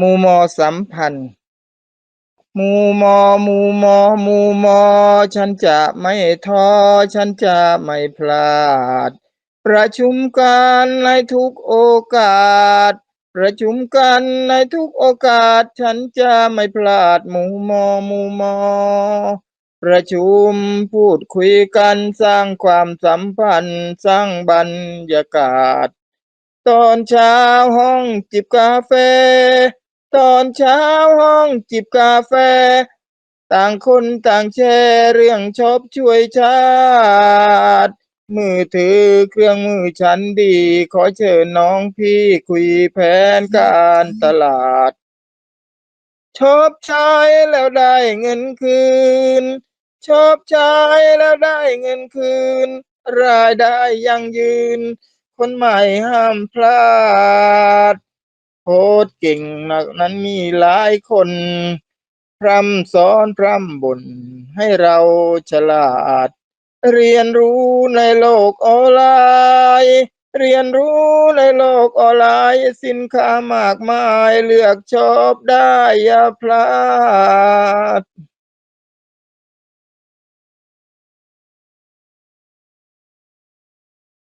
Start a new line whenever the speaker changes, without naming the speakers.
มูมอสัมพันธ์ มูมอมูมอมูมอ ฉันจะไม่ท้อ ฉันจะไม่พลาด ประชุมกันในทุกโอกาส ประชุมกันในทุกโอกาส ฉันจะไม่พลาดมูมอมูมอ ประชุมพูดคุยกันสร้างความสัมพันธ์ สร้างบรรยากาศ ตอนเช้าห้องจิบกาแฟ ตอนเช้าห้องจิบกาแฟ ต่างคนต่างแชร์เรื่องชอบช่วยชาติ มือถือเครื่องมือฉันดี ขอเชิญน้องพี่คุยแผนการตลาด ชอบใช้แล้วได้เงินคืน ชอบใช้แล้วได้เงินคืน รายได้ยั่งยืน คนใหม่ห้ามพลาด ต์เก่งนักนั้นมีหลายคน พร่ำสอนพร่ำบ่นให้เราฉลาด เรียนรู้ในโลกออนไลน์เรียนรู้ในโลกออนไลน์สินค้ามากมายเลือกชอบได้อย่าพลาด